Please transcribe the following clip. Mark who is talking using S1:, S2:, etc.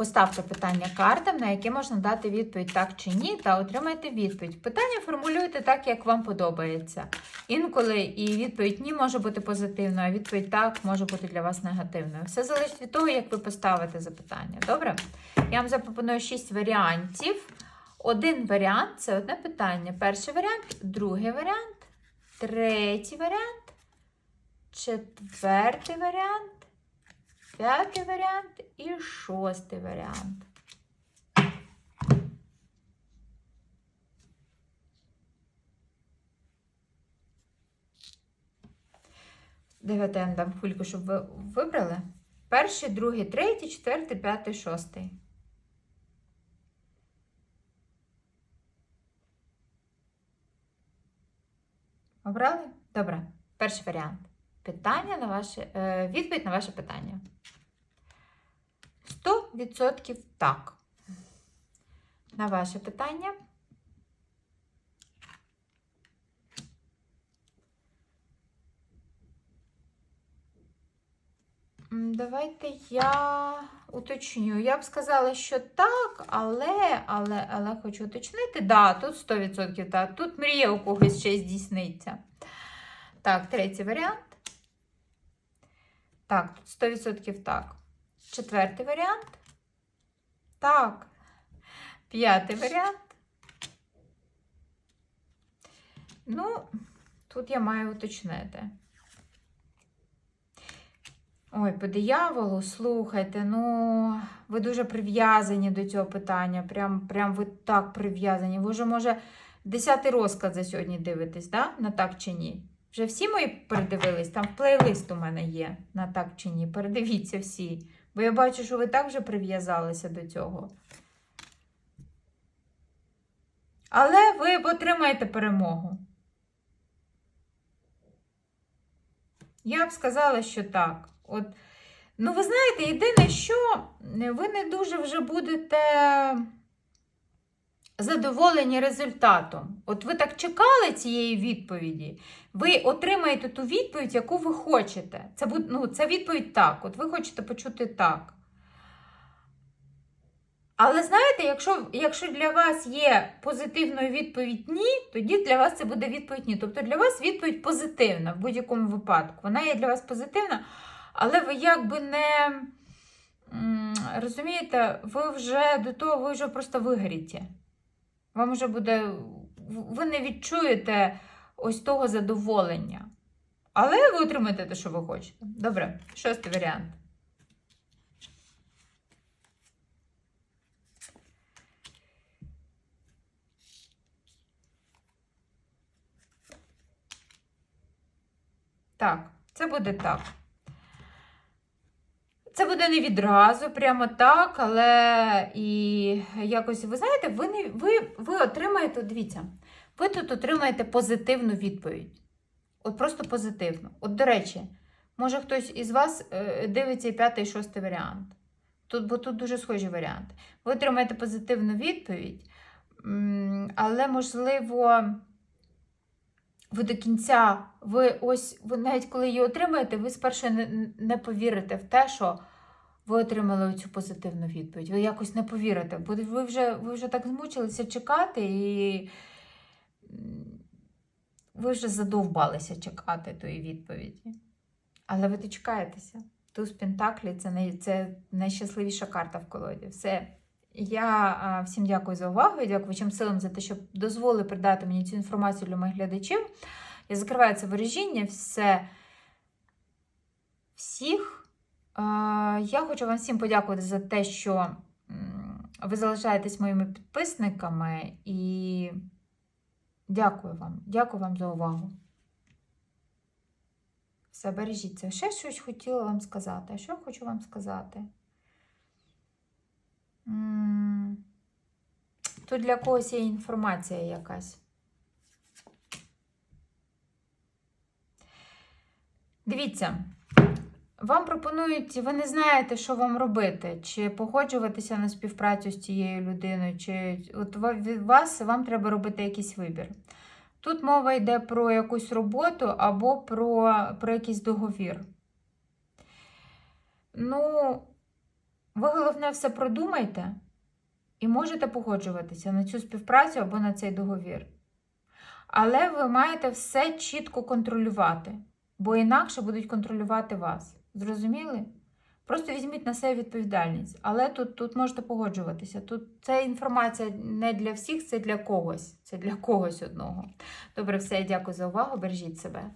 S1: Поставте питання картам, на яке можна дати відповідь так чи ні, та отримайте відповідь. Питання формулюйте так, як вам подобається. Інколи і відповідь ні може бути позитивною, а відповідь так може бути для вас негативною. Все залежить від того, як ви поставите запитання. Добре? Я вам запропоную 6 варіантів. Один варіант це одне питання. Перший варіант, другий варіант, третій варіант, четвертий варіант, п'ятий варіант і шостий варіант. Давайте я дам хвильку, щоб ви вибрали. Перший, другий, третій, четвертий, п'ятий, шостий. Обрали? Добре. Перший варіант. Питання на ваше, е, відповідь на ваше питання. 100% так. На ваше питання. Давайте я уточню. Я б сказала, що так, але, але, але хочу уточнити. Да, тут 100% так. Тут мрія у когось ще здійсниться. Так, третій варіант. Так, тут 100% так. Четвертий варіант. Так. П'ятий варіант. Ну, тут я маю уточнити. Ой, по дияволу, слухайте, ну, ви дуже прив'язані до цього питання. Прям, прям ви так прив'язані. Ви вже, може, десятий розклад за сьогодні дивитесь, да? на так чи ні? Вже всі мої передивились, там плейлист у мене є на так чи ні. Передивіться всі. Бо я бачу, що ви так вже прив'язалися до цього. Але ви отримаєте перемогу. Я б сказала, що так. От, ну, ви знаєте, єдине, що ви не дуже вже будете задоволені результатом. От ви так чекали цієї відповіді, ви отримаєте ту відповідь, яку ви хочете. Це, ну, це відповідь так. От ви хочете почути так. Але знаєте, якщо, якщо для вас є позитивною відповідь ні, тоді для вас це буде відповідь ні. Тобто для вас відповідь позитивна в будь-якому випадку. Вона є для вас позитивна, але ви якби не розумієте, ви вже до того ви вже просто вигоріте. Вам вже буде, ви не відчуєте ось того задоволення. Але ви отримаєте те, що ви хочете. Добре, шостий варіант. Так, це буде так. Це буде не відразу, прямо так, але і якось, ви знаєте, ви, не, ви, ви отримаєте, дивіться, ви тут отримаєте позитивну відповідь. От просто позитивну. От, до речі, може хтось із вас е, дивиться і п'ятий, і шостий варіант. Тут, бо тут дуже схожі варіанти. Ви отримаєте позитивну відповідь, але, можливо, ви до кінця, ви ось, ви навіть коли її отримаєте, ви спершу не, не повірите в те, що ви отримали цю позитивну відповідь. Ви якось не повірите, бо ви вже, ви вже так змучилися чекати, і ви вже задовбалися чекати тої відповіді. Але ви дочекаєтеся. Туз Пентаклі це, най, це найщасливіша карта в колоді. Все. Я всім дякую за увагу і дякую вашим силам за те, що дозволили передати мені цю інформацію для моїх глядачів. Я закриваю це ворожіння, все всіх. А, я хочу вам всім подякувати за те, що ви залишаєтесь моїми підписниками. І дякую вам. Дякую вам за увагу. Все, бережіться. Ще щось хотіла вам сказати. А що хочу вам сказати? Тут для когось є інформація якась. Дивіться, вам пропонують, ви не знаєте, що вам робити, чи погоджуватися на співпрацю з цією людиною, чи от від вас вам треба робити якийсь вибір. Тут мова йде про якусь роботу або про, про якийсь договір. Ну, ви головне все продумайте і можете погоджуватися на цю співпрацю або на цей договір. Але ви маєте все чітко контролювати, бо інакше будуть контролювати вас. Зрозуміли? Просто візьміть на себе відповідальність. Але тут, тут можете погоджуватися. Тут ця інформація не для всіх, це для когось. Це для когось одного. Добре, все, дякую за увагу. Бережіть себе.